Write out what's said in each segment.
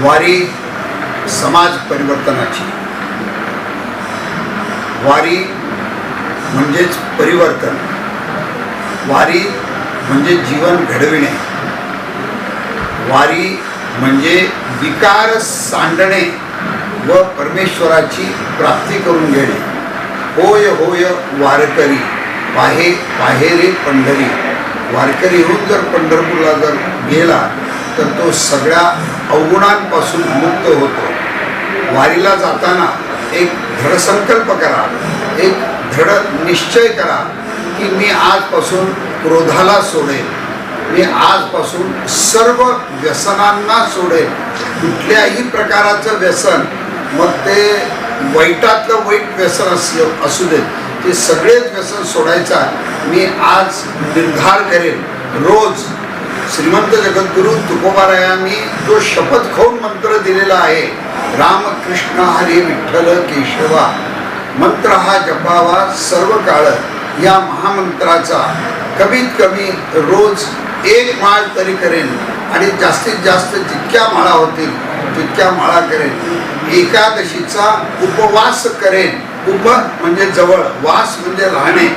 वारी समाज परिवर्तनाची. वारी म्हणजेच परिवर्तन. वारी म्हणजे जीवन घडविणे. वारी म्हणजे विकार सांडणे व परमेश्वराची प्राप्ती करून घेणे. होय होय वारकरी. पाहे पाहेरे पंढरी. वारकरी होऊन जर पंढरपूरला जर गेला तर तो सगळ्या अवगुणांपासून मुक्त होतो. वारीला जाताना एक दृढसंकल्प करा एक दृढ निश्चय करा की मी आजपासून क्रोधाला सोडेल मी आजपासून सर्व व्यसनांना सोडेल कुठल्याही प्रकाराचं व्यसन मग ते वाईटातलं वाईट व्यसन अस असू देत ते सगळेच व्यसन सोडायचा मी आज निर्धार करेन. रोज श्रीमंत जगद्गुरु तुकोबारायांनी जो शपथ खाऊन मंत्र दिलेला आहे रामकृष्ण हरी विठ्ठल केशवा मंत्र हा जपावा सर्व काळ या महामंत्राचा. कमीत कमी रोज एक माळ तरी करेन आणि जास्तीत जास्त जितक्या माळा होतील तितक्या माळा करेन. एकादशीचा उपवास करेन. उप म्हणजे जवळ वास म्हणजे राहणे.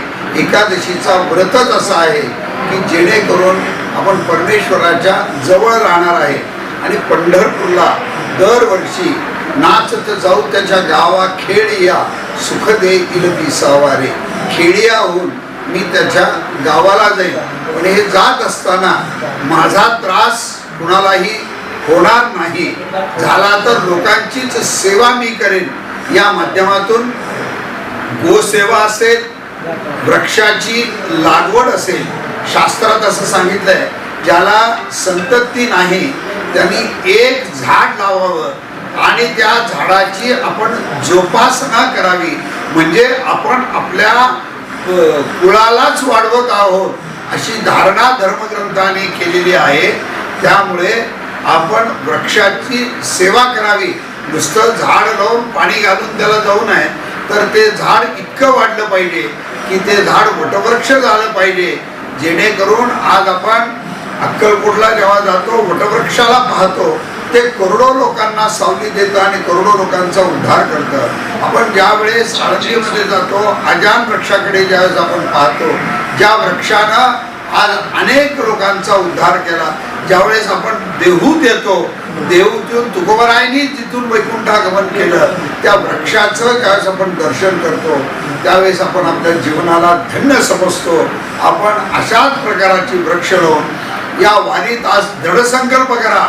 एकादशीचा व्रतच असा आहे की जेणेकरून आपण परमेश्वराच्या जवळ राहणार आहे. आणि पंढरपूरला दरवर्षी नाचत जाऊ त्याच्या गावा खेळ या सुख देईल पिसावारे खेळियाहून मी त्याच्या गावाला जाईल पण हे जात असताना माझा त्रास कुणालाही होणार नाही. झाला तर लोकांचीच सेवा मी करेन. या माध्यमातून गोसेवा असेल वृक्षाची लागवड असेल शास्त्रात असं सांगितलंय ज्याला संतती नाही त्यांनी एक झाड लावावं आणि त्या झाडाची आपण जोपासना करावी. म्हणजे आपण आपल्या कुळालाच वाढवत आहोत अशी धारणा धर्मग्रंथाने केलेली आहे. त्यामुळे आपण वृक्षाची सेवा करावी. नुसतं झाड लावून पाणी घालून त्याला जाऊ नये तर ते झाड इतकं वाढलं पाहिजे की ते झाड वटवृक्ष झालं पाहिजे. जेणेकरून आज आपण अक्कलकोटला जेव्हा जातो वटवृक्षाला पाहतो ते करोडो लोकांना सावली देतं आणि करोडो लोकांचा उद्धार करतं. आपण ज्या वेळेस आळंदीमध्ये जातो अजान वृक्षाकडे ज्यावेळेस आपण पाहतो ज्या वृक्षानं आज अनेक लोकांचा उद्धार केला. ज्यावेळेस आपण देहू देतो देहूतून तुकोबरायांनी जिथून वैकुंठागमन केलं. त्या वृक्षाचं ज्यावेळेस आपण दर्शन करतो. त्यावेळेस आपण आपल्या जीवनाला धन्य समजतो. आपण अशाच प्रकाराची वृक्ष लावून या वारीत आज दृढसंकल्प करा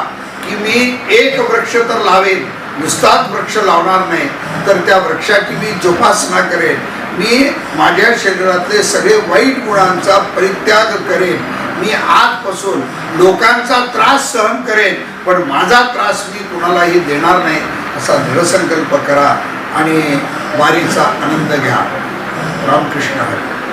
की मी एक वृक्ष तर लावेन नुसताच वृक्ष लावणार नाही. तर त्या वृक्षाची मी जोपासना करेन. मी माझ्या शरीरातले सगळे वाईट गुणांचा परित्याग करेन. मी आजपासून लोकांचा त्रास सहन करेन पण माझा त्रास मी कुणालाही देणार नाही असा दृढसंकल्प करा आणि वारीचा आनंद घ्या. रामकृष्ण हरी.